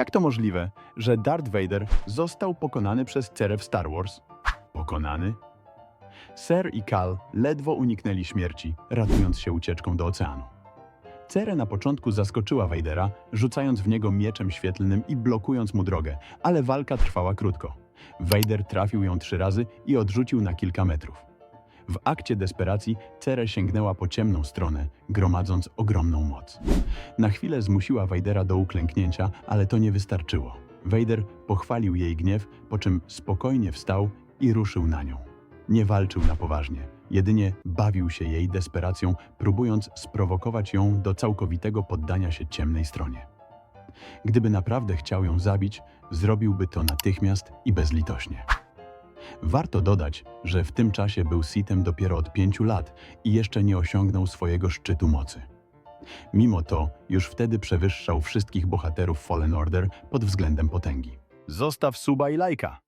Jak to możliwe, że Darth Vader został pokonany przez Cerę w Star Wars? Pokonany? Ser i Kal ledwo uniknęli śmierci, ratując się ucieczką do oceanu. Cerę na początku zaskoczyła Vadera, rzucając w niego mieczem świetlnym i blokując mu drogę, ale walka trwała krótko. Vader trafił ją trzy razy i odrzucił na kilka metrów. W akcie desperacji Cerę sięgnęła po ciemną stronę, gromadząc ogromną moc. Na chwilę zmusiła Vadera do uklęknięcia, ale to nie wystarczyło. Vader pochwalił jej gniew, po czym spokojnie wstał i ruszył na nią. Nie walczył na poważnie, jedynie bawił się jej desperacją, próbując sprowokować ją do całkowitego poddania się ciemnej stronie. Gdyby naprawdę chciał ją zabić, zrobiłby to natychmiast i bezlitośnie. Warto dodać, że w tym czasie był Sithem dopiero od pięciu lat i jeszcze nie osiągnął swojego szczytu mocy. Mimo to, już wtedy przewyższał wszystkich bohaterów Fallen Order pod względem potęgi. Zostaw suba i lajka.